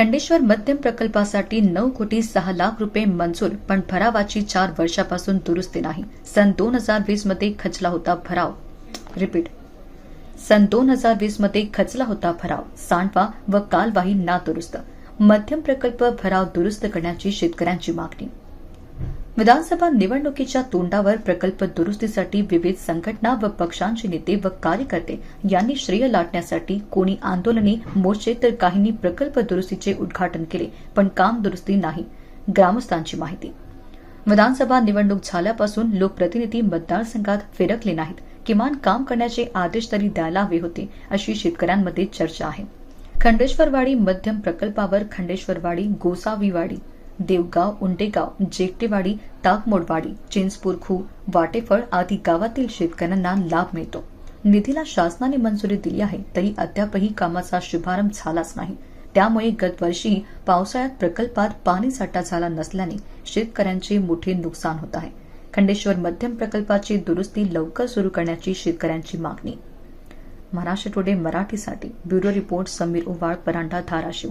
खंडेश्वर मध्यम प्रकल्पासाठी नऊ कोटी सहा लाख रुपये मंजूर पण भरावाची चार वर्षापासून दुरुस्ती नाही. सन दोन हजार वीसमध्ये खचला होता भराव. रिपीट. सन दोन हजार वीसमध्ये खचला होता भराव. सांडवा व कालवाही ना दुरुस्त. मध्यम प्रकल्प भराव दुरुस्त करण्याची शेतकऱ्यांची मागणी. विधानसभा निवडणुकीच्या तोंडावर प्रकल्प दुरुस्तीसाठी विविध संघटना व पक्षांचे नेते व कार्यकर्ते यांनी श्रेय लाटण्यासाठी कोणी आंदोलने मोर्चे तर काहींनी प्रकल्प दुरुस्तीचे उद्घाटन केले पण काम दुरुस्ती नाही ग्रामस्थांची माहिती. विधानसभा निवडणूक झाल्यापासून लोकप्रतिनिधी मतदारसंघात फिरकले नाहीत. किमान काम करण्याचे आदेश तरी द्यायला हवे होते अशी शेतकऱ्यांमध्ये चर्चा आहे. खंडेश्वरवाडी मध्यम प्रकल्पावर खंडेश्वरवाडी गोसावीवाडी देवगाव उंडेगाव जेकटेवाडी ताकमोडवाडी चिंचपूरखू वाटेफळ आदी गावातील शेतकऱ्यांना लाभ मिळतो. निधीला शासनाने मंजुरी दिली आहे तरी अद्यापही कामाचा शुभारंभ झालाच नाही. त्यामुळे गतवर्षी पावसाळ्यात प्रकल्पात पाणी साठा झाला नसल्याने शेतकऱ्यांचे मोठे नुकसान होत आहे. खंडेश्वर मध्यम प्रकल्पाची दुरुस्ती लवकर सुरू करण्याची शेतकऱ्यांची मागणी. महाराष्ट्र टुडे मराठीसाठी ब्युरो रिपोर्ट समीर ओवाळ परांडा धाराशिव.